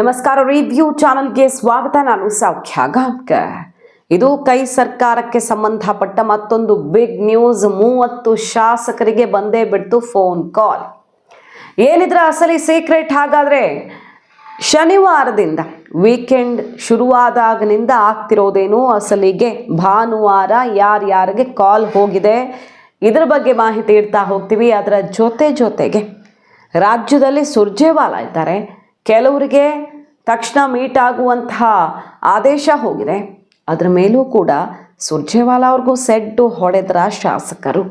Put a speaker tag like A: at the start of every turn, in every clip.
A: ನಮಸ್ಕಾರ. ರಿವ್ಯೂ ಚಾನಲ್ಗೆ ಸ್ವಾಗತ. ನಾನು ಸೌಖ್ಯ ಗಾಂವ್ಕರ್ ಇದು ಕೈ ಸರ್ಕಾರಕ್ಕೆ ಸಂಬಂಧಪಟ್ಟ ಮತ್ತೊಂದು ಬಿಗ್ ನ್ಯೂಸ್ ಮೂವತ್ತು ಶಾಸಕರಿಗೆ ಬಂದೇ ಬಿಡ್ತು ಫೋನ್ ಕಾಲ್ ಏನಿದ್ರ ಅಸಲಿ ಸೀಕ್ರೆಟ್ ಹಾಗಾದ್ರೆ ಶನಿವಾರದಿಂದ ವೀಕೆಂಡ್ ಶುರುವಾದಾಗನಿಂದ ಆಗ್ತಿರೋದೇನು ಅಸಲಿಗೆ ಭಾನುವಾರ ಯಾರ್ಯಾರಿಗೆ ಕಾಲ್ ಹೋಗಿದೆ? ಇದ್ರ ಬಗ್ಗೆ ಮಾಹಿತಿ ಇಡ್ತಾ ಹೋಗ್ತೀವಿ. ಅದರ ಜೊತೆ ಜೊತೆಗೆ ರಾಜ್ಯದಲ್ಲಿ ಸುರ್ಜೇವಾಲ ಇದ್ದಾರೆ. ಕೆಲವರಿಗೆ ತಕ್ಷಣ ಮೀಟ್ ಆಗುವಂತಹ ಆದೇಶ ಹೋಗಿದೆ. ಅದರ ಮೇಲೂ ಕೂಡ ಸುರ್ಜೇವಾಲ ಅವ್ರಿಗೂ ಸೆಡ್ಡು ಹೊಡೆದ್ರ ಶಾಸಕರು.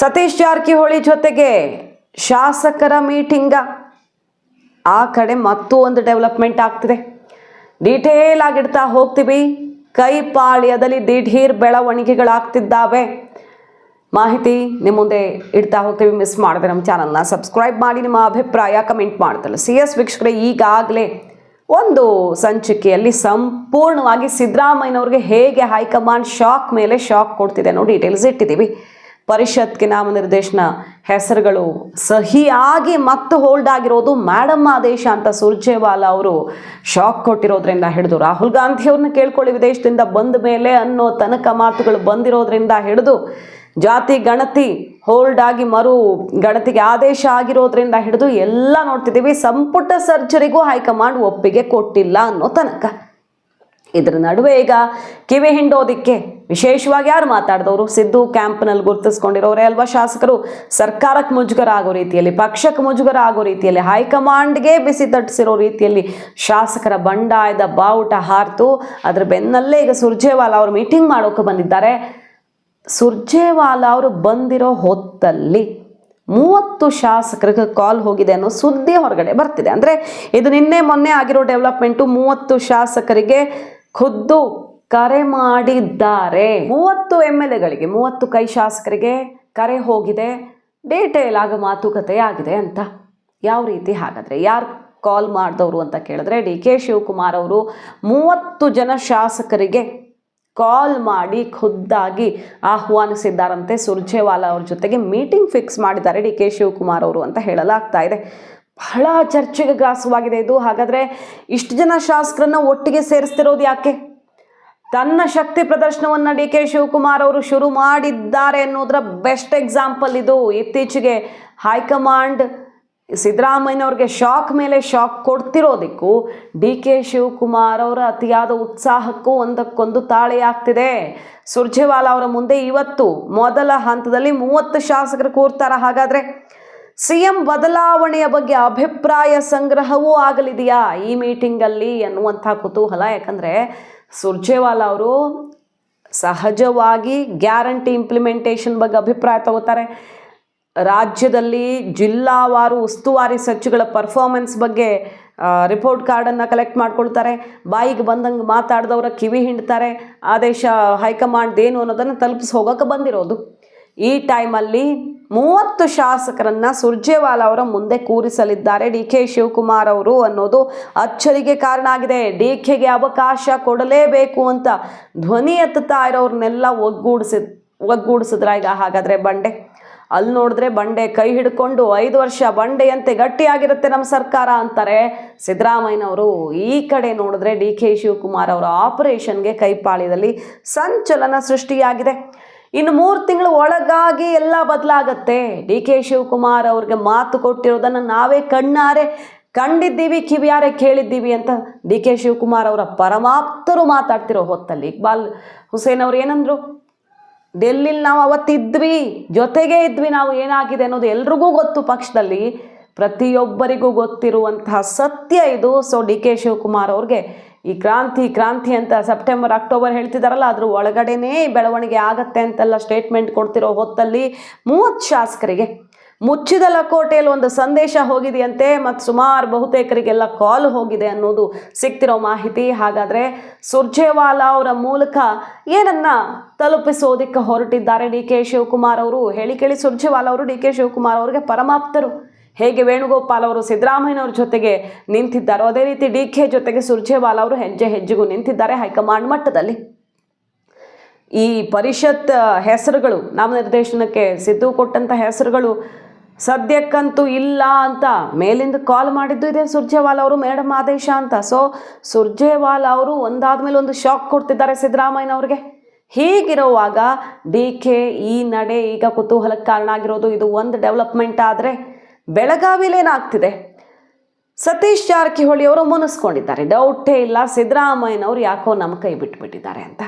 A: ಸತೀಶ್ ಜಾರಕಿಹೊಳಿ ಜೊತೆಗೆ ಶಾಸಕರ ಮೀಟಿಂಗ. ಆ ಕಡೆ ಮತ್ತೂ ಒಂದು ಡೆವಲಪ್ಮೆಂಟ್ ಆಗ್ತಿದೆ. ಡೀಟೇಲ್ ಆಗಿಡ್ತಾ ಹೋಗ್ತೀವಿ. ಕೈ ಪಾಳ್ಯದಲ್ಲಿ ದಿಢೀರ್ ಬೆಳವಣಿಗೆಗಳಾಗ್ತಿದ್ದಾವೆ. ಮಾಹಿತಿ ನಿಮ್ಮ ಮುಂದೆ ಇಡ್ತಾ ಹೋಗ್ತೀವಿ ಮಿಸ್ ಮಾಡಿದ್ರೆ ನಮ್ಮ ಚಾನಲ್ನ ಸಬ್ಸ್ಕ್ರೈಬ್ ಮಾಡಿ ನಿಮ್ಮ ಅಭಿಪ್ರಾಯ ಕಮೆಂಟ್ ಮಾಡ್ತಲ್ಲ. ಸಿ ಎಸ್ ವೀಕ್ಷಕರೇ, ಈಗಾಗಲೇ ಒಂದು ಸಂಚಿಕೆಯಲ್ಲಿ ಸಂಪೂರ್ಣವಾಗಿ ಸಿದ್ದರಾಮಯ್ಯನವ್ರಿಗೆ ಹೇಗೆ ಹೈಕಮಾಂಡ್ ಶಾಕ್ ಮೇಲೆ ಶಾಕ್ ಕೊಡ್ತಿದೆ ಅನ್ನೋ ಡೀಟೇಲ್ಸ್ ಇಟ್ಟಿದ್ದೀವಿ. ಪರಿಷತ್ಗೆ ನಾಮನಿರ್ದೇಶನ ಹೆಸರುಗಳು ಸಹಿಯಾಗಿ ಮತ್ತು ಹೋಲ್ಡ್ ಆಗಿರೋದು ಮೇಡಮ್ ಆದೇಶ ಅಂತ ಸುರ್ಜೇವಾಲಾ ಅವರು ಶಾಕ್ ಕೊಟ್ಟಿರೋದ್ರಿಂದ ಹಿಡಿದು ರಾಹುಲ್ ಗಾಂಧಿ ಅವ್ರನ್ನ ಕೇಳ್ಕೊಳ್ಳಿ ವಿದೇಶದಿಂದ ಬಂದ ಮೇಲೆ ಅನ್ನೋ ತನಕ ಮಾತುಗಳು ಬಂದಿರೋದ್ರಿಂದ ಹಿಡಿದು ಜಾತಿ, ಗಣತಿ ಹೋಲ್ಡ್ ಆಗಿ ಮರು ಗಣತಿಗೆ ಆದೇಶ ಆಗಿರೋದ್ರಿಂದ ಹಿಡಿದು ಎಲ್ಲ ನೋಡ್ತಿದ್ದೀವಿ. ಸಂಪುಟ ಸರ್ಜರಿಗೂ ಹೈಕಮಾಂಡ್ ಒಪ್ಪಿಗೆ ಕೊಟ್ಟಿಲ್ಲ ಅನ್ನೋ ತನಕ. ಇದ್ರ ನಡುವೆ ಈಗ ಕಿವಿ ಹಿಂಡೋದಿಕ್ಕೆ ವಿಶೇಷವಾಗಿ ಯಾರು ಮಾತಾಡಿದವರು? ಸಿದ್ದು ಕ್ಯಾಂಪ್ನಲ್ಲಿ ಗುರುತಿಸ್ಕೊಂಡಿರೋರೇ ಅಲ್ವಾ ಶಾಸಕರು? ಸರ್ಕಾರಕ್ಕೆ ಮುಜುಗರ ಆಗೋ ರೀತಿಯಲ್ಲಿ, ಪಕ್ಷಕ್ಕೆ ಮುಜುಗರ ಆಗೋ ರೀತಿಯಲ್ಲಿ, ಹೈಕಮಾಂಡ್ಗೆ ಬಿಸಿ ತಟ್ಟಿಸಿರೋ ರೀತಿಯಲ್ಲಿ ಶಾಸಕರ ಬಂಡಾಯದ ಬಾವುಟ ಹಾರ್ತು. ಅದ್ರ ಬೆನ್ನಲ್ಲೇ ಈಗ ಸುರ್ಜೇವಾಲಾ ಅವರು ಮೀಟಿಂಗ್ ಮಾಡೋಕೆ ಬಂದಿದ್ದಾರೆ. ಸುರ್ಜೇವಾಲಾ ಅವರು ಬಂದಿರೋ ಹೊತ್ತಲ್ಲಿ ಮೂವತ್ತು ಶಾಸಕರಿಗೆ ಕಾಲ್ ಹೋಗಿದೆ ಅನ್ನೋ ಸುದ್ದಿ ಹೊರಗಡೆ ಬರ್ತಿದೆ. ಅಂದರೆ ಇದು ನಿನ್ನೆ ಮೊನ್ನೆ ಆಗಿರೋ ಡೆವಲಪ್ಮೆಂಟು ಮೂವತ್ತು ಶಾಸಕರಿಗೆ ಖುದ್ದು ಕರೆ ಮಾಡಿದ್ದಾರೆ. ಮೂವತ್ತು ಎಂ ಎಲ್ ಎಗಳಿಗೆ, ಮೂವತ್ತು ಕೈ ಶಾಸಕರಿಗೆ ಕರೆ ಹೋಗಿದೆ. ಡೀಟೇಲ್ ಆಗ ಮಾತುಕತೆ ಆಗಿದೆ ಅಂತ. ಯಾವ ರೀತಿ ಹಾಗಾದರೆ ಯಾರು ಕಾಲ್ ಮಾಡಿದವರು ಅಂತ ಕೇಳಿದ್ರೆ ಡಿ ಕೆ ಶಿವಕುಮಾರ್ ಅವರು ಮೂವತ್ತು ಜನ ಶಾಸಕರಿಗೆ ಕಾಲ್ ಮಾಡಿ ಖುದ್ದಾಗಿ ಆಹ್ವಾನಿಸಿದ್ದಾರಂತೆ ಸುರ್ಜೇವಾಲಾ ಅವ್ರ ಜೊತೆಗೆ ಮೀಟಿಂಗ್ ಫಿಕ್ಸ್ ಮಾಡಿದ್ದಾರೆ ಡಿ ಕೆ ಶಿವಕುಮಾರ್ ಅವರು ಅಂತ ಹೇಳಲಾಗ್ತಾ ಇದೆ. ಬಹಳ ಚರ್ಚೆಗೆ ಗ್ರಾಸವಾಗಿದೆ ಇದು. ಹಾಗಾದರೆ ಇಷ್ಟು ಜನ ಶಾಸಕರನ್ನ ಒಟ್ಟಿಗೆ ಸೇರಿಸ್ತಿರೋದು ಯಾಕೆ? ತನ್ನ ಶಕ್ತಿ ಪ್ರದರ್ಶನವನ್ನು ಡಿ ಕೆ ಶಿವಕುಮಾರ್ ಅವರು ಶುರು ಮಾಡಿದ್ದಾರೆ ಅನ್ನೋದರ ಬೆಸ್ಟ್ ಎಕ್ಸಾಂಪಲ್ ಇದು. ಇತ್ತೀಚೆಗೆ ಹೈಕಮಾಂಡ್ ಸಿದ್ದರಾಮಯ್ಯನವ್ರಿಗೆ ಶಾಕ್ ಮೇಲೆ ಶಾಕ್ ಕೊಡ್ತಿರೋದಕ್ಕೂ ಡಿ ಕೆ ಶಿವಕುಮಾರ್ ಅವರ ಅತಿಯಾದ ಉತ್ಸಾಹಕ್ಕೂ ಒಂದಕ್ಕೊಂದು ತಾಳೆಯಾಗ್ತಿದೆ ಸುರ್ಜೇವಾಲಾ ಅವರ ಮುಂದೆ ಇವತ್ತು ಮೊದಲ ಹಂತದಲ್ಲಿ ಮೂವತ್ತು ಶಾಸಕರು ಕೂರ್ತಾರ. ಹಾಗಾದರೆ ಸಿ ಎಂ ಬದಲಾವಣೆಯ ಬಗ್ಗೆ ಅಭಿಪ್ರಾಯ ಸಂಗ್ರಹವೂ ಆಗಲಿದೆಯಾ ಈ ಮೀಟಿಂಗಲ್ಲಿ ಎನ್ನುವಂಥ ಕುತೂಹಲ? ಯಾಕಂದರೆ ಸುರ್ಜೇವಾಲಾ ಅವರು ಸಹಜವಾಗಿ ಗ್ಯಾರಂಟಿ ಇಂಪ್ಲಿಮೆಂಟೇಷನ್ ಬಗ್ಗೆ ಅಭಿಪ್ರಾಯ ತಗೋತಾರೆ. ರಾಜ್ಯದಲ್ಲಿ ಜಿಲ್ಲಾವಾರು ಉಸ್ತುವಾರಿ ಸಚಿವಗಳ ಪರ್ಫಾರ್ಮೆನ್ಸ್ ಬಗ್ಗೆ ರಿಪೋರ್ಟ್ ಕಾರ್ಡನ್ನು ಕಲೆಕ್ಟ್ ಮಾಡ್ಕೊಳ್ತಾರೆ. ಬಾಯಿಗೆ ಬಂದಂಗೆ ಮಾತಾಡಿದವರ ಕಿವಿ ಹಿಂಡ್ತಾರೆ. ಆದೇಶ ಹೈಕಮಾಂಡ್ ಏನು ಅನ್ನೋದನ್ನು ತಲುಪಿಸಿ ಹೋಗೋಕೆ ಬಂದಿರೋದು. ಈ ಟೈಮಲ್ಲಿ ಮೂವತ್ತು ಶಾಸಕರನ್ನು ಸುರ್ಜೇವಾಲಾ ಅವರ ಮುಂದೆ ಕೂರಿಸಲಿದ್ದಾರೆ. ಡಿ ಕೆ ಶಿವಕುಮಾರ್ ಅವರು ಅನ್ನೋದು ಅಚ್ಚರಿಗೆ ಕಾರಣ ಆಗಿದೆ. ಡಿ ಕೆಗೆ ಅವಕಾಶ ಕೊಡಲೇಬೇಕು ಅಂತ ಧ್ವನಿ ಎತ್ತುತ್ತಾ ಇರೋರನ್ನೆಲ್ಲ ಒಗ್ಗೂಡಿಸಿದ್ ಒಗ್ಗೂಡಿಸಿದ್ರ ಈಗ ಹಾಗಾದರೆ ಬಂಡೆ? ಅಲ್ಲಿ ನೋಡಿದ್ರೆ ಬಂಡೆ ಕೈ ಹಿಡ್ಕೊಂಡು ಐದು ವರ್ಷ ಬಂಡೆಯಂತೆ ಗಟ್ಟಿಯಾಗಿರುತ್ತೆ ನಮ್ಮ ಸರ್ಕಾರ ಅಂತಾರೆ. ಸಿದ್ದರಾಮಯ್ಯನವರು ಈ ಕಡೆ ನೋಡಿದ್ರೆ ಡಿ ಕೆ ಶಿವಕುಮಾರ್ ಅವರ ಆಪರೇಷನ್ಗೆ ಕೈಪಾಳ್ಯದಲ್ಲಿ ಸಂಚಲನ ಸೃಷ್ಟಿಯಾಗಿದೆ. ಇನ್ನು ಮೂರು ತಿಂಗಳು ಒಳಗಾಗಿ ಎಲ್ಲ ಬದಲಾಗತ್ತೆ. ಡಿ ಕೆ ಶಿವಕುಮಾರ್ ಅವ್ರಿಗೆ ಮಾತು ಕೊಟ್ಟಿರೋದನ್ನು ನಾವೇ ಕಣ್ಣಾರೆ ಕಂಡಿದ್ದೀವಿ, ಕಿವಿಯಾರೆ ಕೇಳಿದ್ದೀವಿ ಅಂತ ಡಿ ಕೆ ಶಿವಕುಮಾರ್ ಅವರ ಪರಮಾಪ್ತರು ಮಾತಾಡ್ತಿರೋ ಹೊತ್ತಲ್ಲಿ ಇಕ್ಬಾಲ್ ಹುಸೇನ್ ಅವ್ರು ಏನಂದ್ರು? ಡೆಲ್ಲಿಲಿ ನಾವು ಅವತ್ತಿದ್ವಿ, ಜೊತೆಗೆ ಇದ್ವಿ, ನಾವು ಏನಾಗಿದೆ ಅನ್ನೋದು ಎಲ್ರಿಗೂ ಗೊತ್ತು. ಪಕ್ಷದಲ್ಲಿ ಪ್ರತಿಯೊಬ್ಬರಿಗೂ ಗೊತ್ತಿರುವಂತಹ ಸತ್ಯ ಇದು. ಸೊ ಡಿ ಕೆ ಶಿವಕುಮಾರ್ ಅವ್ರಿಗೆ ಈ ಕ್ರಾಂತಿ ಕ್ರಾಂತಿ ಅಂತ ಸೆಪ್ಟೆಂಬರ್ ಅಕ್ಟೋಬರ್ ಹೇಳ್ತಿದ್ದಾರಲ್ಲ ಅದ್ರ ಒಳಗಡೆನೇ ಬೆಳವಣಿಗೆ ಆಗತ್ತೆ ಅಂತೆಲ್ಲ ಸ್ಟೇಟ್ಮೆಂಟ್ ಕೊಡ್ತಿರೋ ಹೊತ್ತಲ್ಲಿ ಮೂವತ್ತು ಶಾಸಕರಿಗೆ ಮುಚ್ಚಿದ ಲಕೋಟೆಯಲ್ಲಿ ಒಂದು ಸಂದೇಶ ಹೋಗಿದೆಯಂತೆ ಮತ್ತು ಸುಮಾರು ಬಹುತೇಕರಿಗೆಲ್ಲ ಕಾಲ್ ಹೋಗಿದೆ ಅನ್ನೋದು ಸಿಗ್ತಿರೋ ಮಾಹಿತಿ. ಹಾಗಾದರೆ ಸುರ್ಜೇವಾಲಾ ಅವರ ಮೂಲಕ ಏನನ್ನ ತಲುಪಿಸೋದಕ್ಕೆ ಹೊರಟಿದ್ದಾರೆ ಡಿ ಕೆ ಶಿವಕುಮಾರ್ ಅವರು? ಹೇಳಿ ಕೇಳಿ ಸುರ್ಜೇವಾಲಾ ಅವರು, ಡಿ ಕೆ ಶಿವಕುಮಾರ್ ಅವರಿಗೆ ಪರಮಾಪ್ತರು. ಹೇಗೆ ವೇಣುಗೋಪಾಲ್ ಅವರು ಸಿದ್ದರಾಮಯ್ಯನವ್ರ ಜೊತೆಗೆ ನಿಂತಿದ್ದಾರೋ? ಅದೇ ರೀತಿ ಡಿ ಕೆ ಜೊತೆಗೆ ಸುರ್ಜೇವಾಲಾ ಅವರು ಹೆಜ್ಜೆ ಹೆಜ್ಜೆಗೂ ನಿಂತಿದ್ದಾರೆ ಹೈಕಮಾಂಡ್ ಮಟ್ಟದಲ್ಲಿ. ಈ ಪರಿಷತ್ ಹೆಸರುಗಳು, ನಾಮನಿರ್ದೇಶನಕ್ಕೆ ಸಿದ್ದು ಕೊಟ್ಟಂಥ ಹೆಸರುಗಳು ಸದ್ಯಕ್ಕಂತೂ ಇಲ್ಲ ಅಂತ. ಮೇಲಿಂದ ಕಾಲ್ ಮಾಡಿದ್ದು ಇದೆ ಸುರ್ಜೇವಾಲ್ ಅವರು ಮೇಡಮ್ ಆದೇಶ ಅಂತ. ಸೊ ಸುರ್ಜೇವಾಲ್ ಅವರು ಒಂದಾದ ಮೇಲೆ ಒಂದು ಶಾಕ್ ಕೊಡ್ತಿದ್ದಾರೆ ಸಿದ್ದರಾಮಯ್ಯನವ್ರಿಗೆ. ಹೀಗಿರುವಾಗ ಡಿ ಕೆ ಈ ನಡೆ ಈಗ ಕುತೂಹಲಕ್ಕೆ ಕಾರಣ ಆಗಿರೋದು ಇದು ಒಂದು ಡೆವಲಪ್ಮೆಂಟ್ ಆದರೆ ಬೆಳಗಾವಿಲೇನಾಗ್ತಿದೆ ಸತೀಶ್ ಜಾರಕಿಹೊಳಿ ಅವರು ಮುನಿಸ್ಕೊಂಡಿದ್ದಾರೆ. ಡೌಟೇ ಇಲ್ಲ, ಸಿದ್ದರಾಮಯ್ಯನವರು ಯಾಕೋ ನಮ್ಮ ಕೈ ಬಿಟ್ಬಿಟ್ಟಿದ್ದಾರೆ ಅಂತ.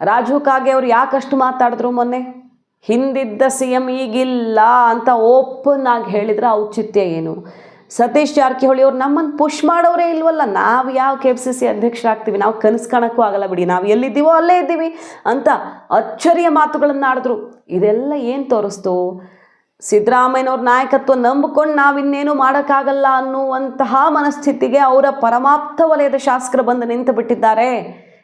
A: ರಾಜು ಕಾಗೆ ಅವರು ಯಾಕಷ್ಟು ಮಾತಾಡಿದ್ರು ಮೊನ್ನೆ? ಹಿಂದಿದ್ದ ಸಿ ಎಂ ಈಗಿಲ್ಲ ಅಂತ ಓಪನ್ ಆಗಿ ಹೇಳಿದ್ರೆ ಔಚಿತ್ಯ ಏನು? ಸತೀಶ್ ಜಾರಕಿಹೊಳಿ ಅವ್ರು ನಮ್ಮನ್ನು ಪುಷ್ ಮಾಡೋರೇ ಇಲ್ವಲ್ಲ? ನಾವು ಯಾವ ಕೆ ಎಫ್ ಸಿ ಸಿ ಅಧ್ಯಕ್ಷರಾಗ್ತೀವಿ? ನಾವು ಕನಸು ಕಾಣೋಕ್ಕೂ ಆಗಲ್ಲ ಬಿಡಿ. ನಾವು ಎಲ್ಲಿದ್ದೀವೋ ಅಲ್ಲೇ ಇದ್ದೀವಿ ಅಂತ ಅಚ್ಚರಿಯ ಮಾತುಗಳನ್ನು ಆಡಿದ್ರು. ಇದೆಲ್ಲ ಏನು ತೋರಿಸ್ತು? ಸಿದ್ದರಾಮಯ್ಯನವ್ರ ನಾಯಕತ್ವ ನಂಬಿಕೊಂಡು ನಾವಿನ್ನೇನು ಮಾಡೋಕ್ಕಾಗಲ್ಲ ಅನ್ನುವಂತಹ ಮನಸ್ಥಿತಿಗೆ ಅವರ ಪರಮಾಪ್ತ ವಲಯದ ಶಾಸಕರು ಬಂದು ನಿಂತು ಬಿಟ್ಟಿದ್ದಾರೆ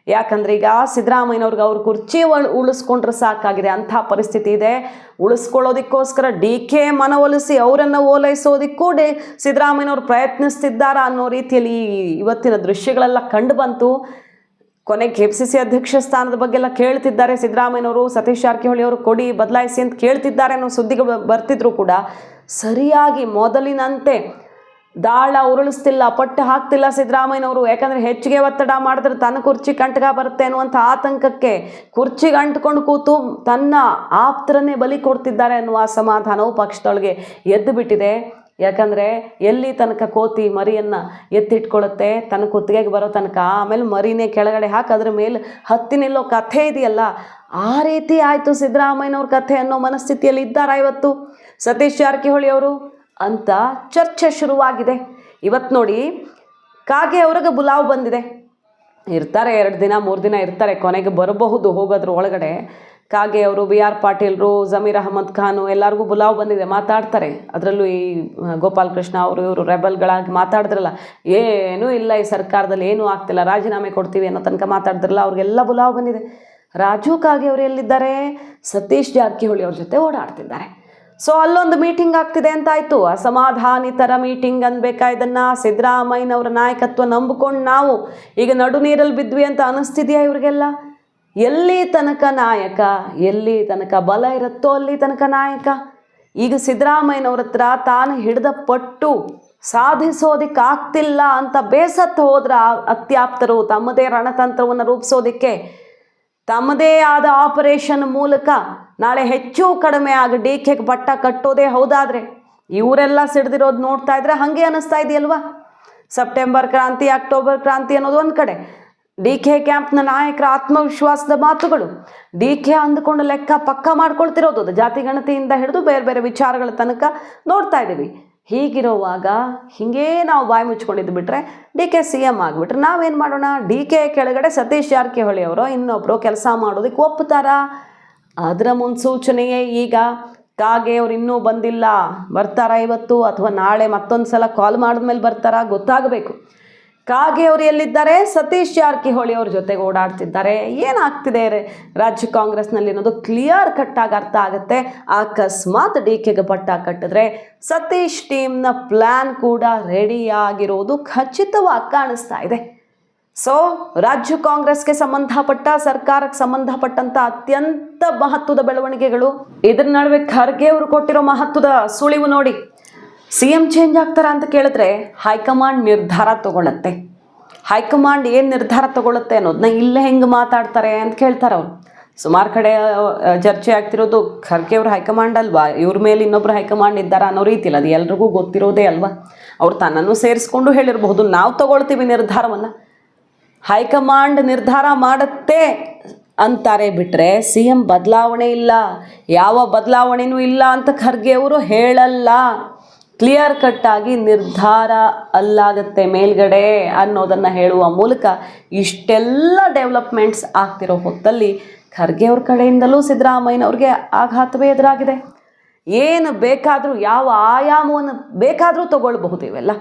A: ಯಾಕಂದ್ರೆ ಈಗ ಸಿದ್ದರಾಮಯ್ಯನವ್ರಿಗೆ ಅವ್ರ ಕುರ್ಚಿ ಉಳ್ ಉಳಿಸ್ಕೊಂಡ್ರೆ ಸಾಕಾಗಿದೆ, ಅಂಥ ಪರಿಸ್ಥಿತಿ ಇದೆ. ಉಳಿಸ್ಕೊಳ್ಳೋದಕ್ಕೋಸ್ಕರ ಡಿ ಕೆ ಮನವೊಲಿಸಿ ಅವರನ್ನು ಓಲೈಸೋದಕ್ಕೂ ಡಿ ಸಿದ್ದರಾಮಯ್ಯನವ್ರು ಪ್ರಯತ್ನಿಸ್ತಿದ್ದಾರ ಅನ್ನೋ ರೀತಿಯಲ್ಲಿ ಇವತ್ತಿನ ದೃಶ್ಯಗಳೆಲ್ಲ ಕಂಡು ಬಂತು. ಕೊನೆಗೆ ಕೆ ಸಿ ಸಿ ಅಧ್ಯಕ್ಷ ಸ್ಥಾನದ ಬಗ್ಗೆ ಎಲ್ಲ ಕೇಳ್ತಿದ್ದಾರೆ ಸಿದ್ದರಾಮಯ್ಯನವರು, ಸತೀಶ್ ಜಾರಕಿಹೊಳಿ ಅವರು ಕೊಡಿ ಬದಲಾಯಿಸಿ ಅಂತ ಕೇಳ್ತಿದ್ದಾರೆ ಅನ್ನೋ ಸುದ್ದಿಗಳು ಬರ್ತಿದ್ರು ಕೂಡ. ಸರಿಯಾಗಿ ಮೊದಲಿನಂತೆ ದಾಳ ಉರುಳಿಸ್ತಿಲ್ಲ, ಪಟ್ಟು ಹಾಕ್ತಿಲ್ಲ ಸಿದ್ದರಾಮಯ್ಯನವರು. ಯಾಕಂದರೆ ಹೆಚ್ಚಿಗೆ ಒತ್ತಡ ಮಾಡಿದ್ರೆ ತನ್ನ ಕುರ್ಚಿ ಕಂಟಕ ಬರುತ್ತೆ ಅನ್ನುವಂಥ ಆತಂಕಕ್ಕೆ ಕುರ್ಚಿಗೆ ಅಂಟ್ಕೊಂಡು ಕೂತು ತನ್ನ ಆಪ್ತರನ್ನೇ ಬಲಿ ಕೊಡ್ತಿದ್ದಾರೆ ಅನ್ನುವ ಅಸಮಾಧಾನವು ಪಕ್ಷದೊಳಗೆ ಎದ್ದು ಬಿಟ್ಟಿದೆ. ಯಾಕಂದರೆ ಎಲ್ಲಿ ತನಕ ಕೋತಿ ಮರಿಯನ್ನು ಎತ್ತಿಟ್ಕೊಳ್ಳುತ್ತೆ, ತನ್ನ ಕುತ್ತಿಗೆಗೆ ಬರೋ ತನಕ. ಆಮೇಲೆ ಮರಿನೇ ಕೆಳಗಡೆ ಹಾಕಿ, ಅದ್ರ ಮೇಲೆ ಹತ್ತಿ ನಿಲ್ಲೋ ಕಥೆ ಇದೆಯಲ್ಲ, ಆ ರೀತಿ ಆಯಿತು ಸಿದ್ದರಾಮಯ್ಯನವ್ರ ಕಥೆ ಅನ್ನೋ ಮನಸ್ಥಿತಿಯಲ್ಲಿ ಇದ್ದಾರೆ ಇವತ್ತು? ಸತೀಶ್ ಜಾರಕಿಹೊಳಿ ಅವರು? ಅಂತ ಚರ್ಚೆ ಶುರುವಾಗಿದೆ. ಇವತ್ತು ನೋಡಿ ಕಾಗೆ ಅವ್ರಿಗೆ ಬುಲಾವ್ ಬಂದಿದೆ. ಇರ್ತಾರೆ ಎರಡು ದಿನ, ಮೂರು ದಿನ ಇರ್ತಾರೆ, ಕೊನೆಗೆ ಬರಬಹುದು ಹೋಗೋದ್ರ ಒಳಗಡೆ. ಕಾಗೆ ಅವರು ಬಿ ಆರ್ ಪಾಟೀಲ್ರು, ಜಮೀರ್ ಅಹಮದ್ ಖಾನು ಎಲ್ಲರಿಗೂ ಬುಲಾವ್ ಬಂದಿದೆ, ಮಾತಾಡ್ತಾರೆ. ಅದರಲ್ಲೂ ಈ ಗೋಪಾಲ್ ಕೃಷ್ಣ ಅವರು, ಇವರು ರೆಬಲ್ಗಳಾಗಿ ಮಾತಾಡಿದ್ರಲ್ಲ, ಏನೂ ಇಲ್ಲ ಈ ಸರ್ಕಾರದಲ್ಲಿ, ಏನೂ ಆಗ್ತಿಲ್ಲ, ರಾಜೀನಾಮೆ ಕೊಡ್ತೀವಿ ಅನ್ನೋ ತನಕ ಮಾತಾಡಿದ್ರಲ್ಲ, ಅವ್ರಿಗೆಲ್ಲ ಬುಲಾವ್ ಬಂದಿದೆ. ರಾಜು ಕಾಗೆ ಅವರು ಎಲ್ಲಿದ್ದಾರೆ? ಸತೀಶ್ ಜಾರಕಿಹೊಳಿ ಅವ್ರ ಜೊತೆ ಓಡಾಡ್ತಿದ್ದಾರೆ. ಸೊ ಅಲ್ಲೊಂದು ಮೀಟಿಂಗ್ ಆಗ್ತಿದೆ ಅಂತ ಅಸಮಾಧಾನಿತರ ಮೀಟಿಂಗ್ ಅನ್ಬೇಕಾ ಇದನ್ನ? ಸಿದ್ದರಾಮಯ್ಯನವರ ನಾಯಕತ್ವ ನಂಬಿಕೊಂಡು ನಾವು ಈಗ ನಡು ನೀರಲ್ಲಿ ಬಿದ್ವಿ ಅಂತ ಅನಿಸ್ತಿದ್ಯಾ ಇವ್ರಿಗೆಲ್ಲ? ಎಲ್ಲಿ ತನಕ ನಾಯಕ? ಎಲ್ಲಿ ತನಕ ಬಲ ಇರುತ್ತೋ ಅಲ್ಲಿ ತನಕ ನಾಯಕ? ಈಗ ಸಿದ್ದರಾಮಯ್ಯನವ್ರ ಹತ್ರ ತಾನು ಹಿಡಿದ ಪಟ್ಟು ಸಾಧಿಸೋದಿಕ್ಕೆ ಆಗ್ತಿಲ್ಲ ಅಂತ ಬೇಸತ್ತು ಹೋದ್ರ ಅತ್ಯಾಪ್ತರು ತಮ್ಮದೇ ರಣತಂತ್ರವನ್ನು ರೂಪಿಸೋದಿಕ್ಕೆ ತಮ್ಮದೇ ಆದ ಆಪರೇಷನ್ ಮೂಲಕ ನಾಳೆ ಹೆಚ್ಚು ಕಡಿಮೆ ಆಗಿ ಡಿ ಕೆಗೆ ಬಟ್ಟ ಕಟ್ಟೋದೇ ಹೌದಾದರೆ ಇವರೆಲ್ಲ ಸಿಡ್ದಿರೋದು ನೋಡ್ತಾ ಇದ್ರೆ ಹಾಗೆ ಅನ್ನಿಸ್ತಾ ಇದೆಯಲ್ವಾ? ಸೆಪ್ಟೆಂಬರ್ ಕ್ರಾಂತಿ ಅಕ್ಟೋಬರ್ ಕ್ರಾಂತಿ ಅನ್ನೋದು ಒಂದು ಕಡೆ. ಡಿ ಕೆ ಕ್ಯಾಂಪ್ನ ನಾಯಕರ ಆತ್ಮವಿಶ್ವಾಸದ ಮಾತುಗಳು. ಡಿ ಕೆ ಅಂದುಕೊಂಡು ಲೆಕ್ಕ ಪಕ್ಕ ಮಾಡ್ಕೊಳ್ತಿರೋದು ಜಾತಿ ಗಣತಿಯಿಂದ ಹಿಡಿದು ಬೇರೆ ಬೇರೆ ವಿಚಾರಗಳ ತನಕ ನೋಡ್ತಾ ಇದ್ದೀವಿ ಹೀಗಿರುವಾಗ ಹೀಗೇ ನಾವು ಬಾಯಿ ಮುಚ್ಕೊಂಡಿದ್ದು ಬಿಟ್ಟರೆ ಡಿ ಕೆ ಸಿ ಎಂ ಆಗಿಬಿಟ್ರೆ ನಾವೇನು ಮಾಡೋಣ? ಡಿ ಕೆ ಕೆಳಗಡೆ ಸತೀಶ್ ಜಾರಕಿಹೊಳಿ ಅವರು ಇನ್ನೊಬ್ಬರು ಕೆಲಸ ಮಾಡೋದಕ್ಕೆ ಒಪ್ಪುತ್ತಾರಾ ಅದರ ಮುನ್ಸೂಚನೆಯೇ ಈಗ. ಕಾಗೆ ಅವ್ರು ಇನ್ನೂ ಬಂದಿಲ್ಲ. ಬರ್ತಾರಾ ಇವತ್ತು ಅಥವಾ ನಾಳೆ ಮತ್ತೊಂದು ಸಲ ಕಾಲ್ ಮಾಡಿದ್ಮೇಲೆ ಬರ್ತಾರಾ? ಗೊತ್ತಾಗಬೇಕು. ಕಾಗೆ ಅವರು ಎಲ್ಲಿದ್ದಾರೆ ಸತೀಶ್ ಜಾರಕಿಹೊಳಿ ಅವ್ರ ಜೊತೆಗೆ ಓಡಾಡ್ತಿದ್ದಾರೆ. ಏನಾಗ್ತಿದೆ ರಾಜ್ಯ ಕಾಂಗ್ರೆಸ್ನಲ್ಲಿ ಅನ್ನೋದು ಕ್ಲಿಯರ್ ಕಟ್ಟಾಗಿ ಅರ್ಥ ಆಗುತ್ತೆ. ಅಕಸ್ಮಾತ್ ಡಿ ಕೆಗೆ ಪಟ್ಟ ಕಟ್ಟಿದ್ರೆ ಸತೀಶ್ ಟೀಮ್ನ ಪ್ಲ್ಯಾನ್ ಕೂಡ ರೆಡಿಯಾಗಿರೋದು ಖಚಿತವಾಗಿ ಕಾಣಿಸ್ತಾ ಇದೆ. ಸೊ ರಾಜ್ಯ ಕಾಂಗ್ರೆಸ್ಗೆ ಸಂಬಂಧಪಟ್ಟ, ಸರ್ಕಾರಕ್ಕೆ ಸಂಬಂಧಪಟ್ಟಂತ ಅತ್ಯಂತ ಮಹತ್ವದ ಬೆಳವಣಿಗೆಗಳು. ಇದ್ರ ನಡುವೆ ಖರ್ಗೆ ಅವರು ಕೊಟ್ಟಿರೋ ಮಹತ್ವದ ಸುಳಿವು ನೋಡಿ. ಸಿ ಎಂ ಚೇಂಜ್ ಆಗ್ತಾರ ಅಂತ ಕೇಳಿದ್ರೆ ಹೈಕಮಾಂಡ್ ನಿರ್ಧಾರ ತಗೊಳತ್ತೆ. ಹೈಕಮಾಂಡ್ ಏನು ನಿರ್ಧಾರ ತಗೊಳುತ್ತೆ ಅನ್ನೋದನ್ನ ಇಲ್ಲೇ ಹೆಂಗೆ ಮಾತಾಡ್ತಾರೆ ಅಂತ ಕೇಳ್ತಾರೆ ಅವ್ರು. ಸುಮಾರು ಕಡೆ ಚರ್ಚೆ ಆಗ್ತಿರೋದು ಖರ್ಗೆ ಅವ್ರ ಹೈಕಮಾಂಡ್ ಅಲ್ವಾ? ಇವ್ರ ಮೇಲೆ ಇನ್ನೊಬ್ರು ಹೈಕಮಾಂಡ್ ಇದ್ದಾರ ಅನ್ನೋ ರೀತಿಯಲ್ಲಿ ಅದು ಎಲ್ರಿಗೂ ಗೊತ್ತಿರೋದೇ ಅಲ್ವಾ? ಅವ್ರು ತನ್ನನ್ನು ಸೇರಿಸ್ಕೊಂಡು ಹೇಳಿರಬಹುದು. ನಾವು ತಗೊಳ್ತೀವಿ ನಿರ್ಧಾರವನ್ನು. ಹೈಕಮಾಂಡ್ ನಿರ್ಧಾರ ಮಾಡುತ್ತೆ ಅಂತಾರೆ ಬಿಟ್ಟರೆ ಸಿ ಎಂ ಬದಲಾವಣೆ ಇಲ್ಲ. ಯಾವ ಬದಲಾವಣೆನೂ ಇಲ್ಲ ಅಂತ ಖರ್ಗೆ ಅವರು ಹೇಳಲ್ಲ. ಕ್ಲಿಯರ್ ಕಟ್ ಆಗಿ ನಿರ್ಧಾರ ಅಲ್ಲಾಗತ್ತೆ ಮೇಲ್ಗಡೆ ಅನ್ನೋದನ್ನು ಹೇಳುವ ಮೂಲಕ ಇಷ್ಟೆಲ್ಲ ಡೆವಲಪ್ಮೆಂಟ್ಸ್ ಆಗ್ತಿರೋ ಹೊತ್ತಲ್ಲಿ ಖರ್ಗೆ ಅವ್ರ ಕಡೆಯಿಂದಲೂ ಸಿದ್ದರಾಮಯ್ಯನವ್ರಿಗೆ ಆಘಾತವೇ ಎದುರಾಗಿದೆ. ಏನು ಬೇಕಾದರೂ, ಯಾವ ಆಯಾಮವನ್ನು ಬೇಕಾದರೂ ತಗೊಳ್ಬಹುದು ಇವೆಲ್ಲ.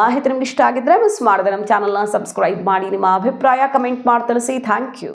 A: ಮಾಹಿತಿ ನಿಮ್ಗೆ ಇಷ್ಟ ಆಗಿದ್ರೆ ಮಿಸ್ ಮಾಡಿದೆ ನಮ್ಮ ಚಾನಲ್ನ ಸಬ್ಸ್ಕ್ರೈಬ್ ಮಾಡಿ, ನಿಮ್ಮ ಅಭಿಪ್ರಾಯ ಕಮೆಂಟ್ ಮಾಡಿ ತಿಳಿಸಿ. Thank you